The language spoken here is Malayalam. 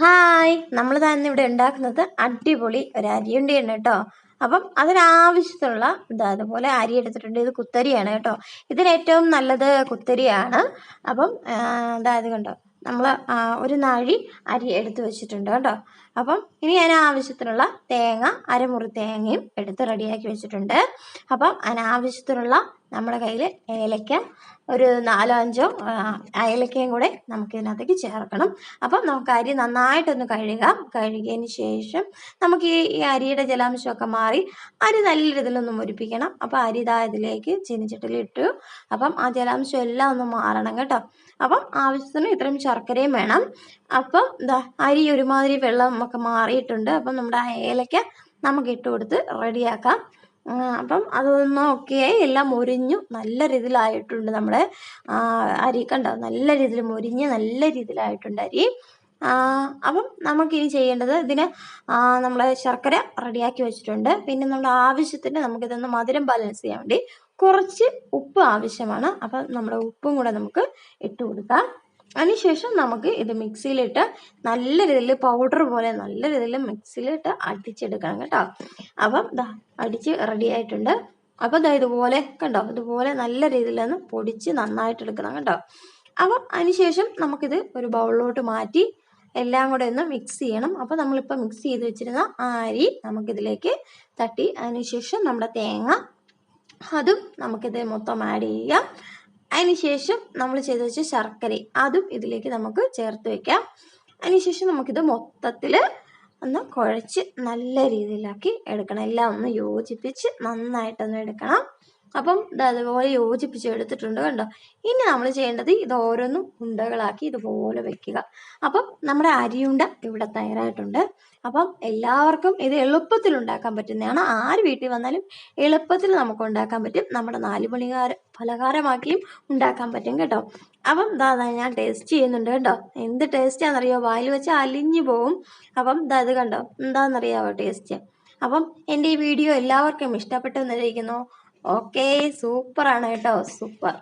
ഹായ്. നമ്മൾ തന്നെ ഇവിടെ ഉണ്ടാക്കുന്നത് അടിപൊളി ഒരു അരിയുണ്ടിയാണ് കേട്ടോ. അപ്പം അതിനാവശ്യത്തിനുള്ള ഇതാ അതുപോലെ അരി എടുത്തിട്ടുണ്ട്. ഇത് കുത്തരിയാണ് കേട്ടോ. ഇതിന് ഏറ്റവും നല്ലത് കുത്തരിയാണ്. അപ്പം അതായത് കണ്ടോ? നമ്മൾ ഒരു നാഴി അരി എടുത്തു വെച്ചിട്ടുണ്ട് കേട്ടോ. അപ്പം ഇനി ഞാൻ തേങ്ങ അരമുറി തേങ്ങയും എടുത്ത് റെഡിയാക്കി വെച്ചിട്ടുണ്ട്. അപ്പം അതിനാവശ്യത്തിനുള്ള നമ്മുടെ കയ്യിൽ ഏലക്ക ഒരു നാലോ അഞ്ചോ ഏലക്കയും കൂടെ നമുക്ക് ഇതിനകത്തേക്ക് ചേർക്കണം. അപ്പം നമുക്ക് അരി നന്നായിട്ടൊന്ന് കഴുകാം. കഴുകിയതിന് ശേഷം നമുക്ക് ഈ അരിയുടെ ജലാംശമൊക്കെ മാറി അരി നല്ല രീതിയിലൊന്ന് മുരിപ്പിക്കണം. അപ്പം അരി ഇതാ ഇതിലേക്ക് ചീനിച്ചട്ടിലിട്ടു അപ്പം ആ ജലാംശം എല്ലാം ഒന്ന് മാറണം കേട്ടോ. അപ്പം ആവശ്യത്തിന് ഇത്രയും ശർക്കരയും വേണം. അപ്പം എന്താ അരി ഒരുമാതിരി വെള്ളം ഒക്കെ മാറിയിട്ടുണ്ട്. അപ്പം നമ്മുടെ ആ ഏലക്ക നമുക്ക് ഇട്ട് കൊടുത്ത് റെഡിയാക്കാം. അപ്പം അതൊന്ന് ഓക്കെ എല്ലാം മുരിഞ്ഞു. നല്ല രീതിയിലായിട്ടുണ്ട് നമ്മുടെ അരി കണ്ടോ? നല്ല രീതിയിൽ മൊരിഞ്ഞ് നല്ല രീതിയിലായിട്ടുണ്ട് അരി. അപ്പം നമുക്കിനി ചെയ്യേണ്ടത് ഇതിന് നമ്മൾ ശർക്കര റെഡിയാക്കി വെച്ചിട്ടുണ്ട്. പിന്നെ നമ്മുടെ ആവശ്യത്തിന് നമുക്കിതൊന്ന് മധുരം ബാലൻസ് ചെയ്യാൻ വേണ്ടി കുറച്ച് ഉപ്പ് ആവശ്യമാണ്. അപ്പം നമ്മുടെ ഉപ്പും കൂടെ നമുക്ക് ഇട്ട് കൊടുക്കാം. അതിനുശേഷം നമുക്ക് ഇത് മിക്സിയിലിട്ട് നല്ല രീതിയിൽ പൗഡർ പോലെ നല്ല രീതിയിൽ മിക്സിയിലിട്ട് അടിച്ചെടുക്കണം കേട്ടോ. അപ്പം ഇതാ അടിച്ച് റെഡി ആയിട്ടുണ്ട്. അപ്പോൾ ഇതാ ഇതുപോലെ കണ്ടോ? ഇതുപോലെ നല്ല രീതിയിലൊന്ന് പൊടിച്ച് നന്നായിട്ട് എടുക്കണം കേട്ടോ. അപ്പം അതിനുശേഷം നമുക്കിത് ഒരു ബൗളിലോട്ട് മാറ്റി എല്ലാം കൂടെ ഒന്ന് മിക്സ് ചെയ്യണം. അപ്പോൾ നമ്മളിപ്പോൾ മിക്സ് ചെയ്ത് വെച്ചിരുന്ന ആ അരി നമുക്കിതിലേക്ക് തട്ടി. അതിനുശേഷം നമ്മുടെ തേങ്ങ അതും നമുക്കിത് മൊത്തം ആഡ് ചെയ്യാം. അതിനുശേഷം നമ്മൾ ചെയ്ത് വെച്ച ശർക്കര അതും ഇതിലേക്ക് നമുക്ക് ചേർത്ത് വെക്കാം. അതിനുശേഷം നമുക്കിത് മൊത്തത്തിൽ ഒന്ന് കുഴച്ച് നല്ല രീതിയിലാക്കി എടുക്കണം. എല്ലാം ഒന്ന് യോജിപ്പിച്ച് നന്നായിട്ടൊന്ന് എടുക്കണം. അപ്പം അതുപോലെ യോജിപ്പിച്ച് എടുത്തിട്ടുണ്ട് കണ്ടോ? ഇനി നമ്മൾ ചെയ്യേണ്ടത് ഇത് ഓരോന്നും ഉണ്ടകളാക്കി ഇതുപോലെ വെക്കുക. അപ്പം നമ്മുടെ അരിയുണ്ട ഇവിടെ തയ്യാറായിട്ടുണ്ട്. അപ്പം എല്ലാവർക്കും ഇത് എളുപ്പത്തിൽ ഉണ്ടാക്കാൻ പറ്റുന്നതാണ്. ആര് വീട്ടിൽ വന്നാലും എളുപ്പത്തിൽ നമുക്ക് ഉണ്ടാക്കാൻ പറ്റും. നമ്മുടെ നാല് മണികാര പലഹാരമാക്കിയും ഉണ്ടാക്കാൻ പറ്റും കേട്ടോ. അപ്പം ഇതാ ഞാൻ ടേസ്റ്റ് ചെയ്യുന്നുണ്ട് കേട്ടോ എന്ത് ടേസ്റ്റാണെന്നറിയോ വായിൽ വെച്ച് അലിഞ്ഞു പോകും. അപ്പം ദാ ഇത് കണ്ടോ? എന്താണെന്നറിയാവോ ടേസ്റ്റ് അപ്പം എന്റെ ഈ വീഡിയോ എല്ലാവർക്കും ഇഷ്ടപ്പെട്ടു എന്നിരിക്കുന്നു ഓക്കെ സൂപ്പറാണ് കേട്ടോ സൂപ്പർ.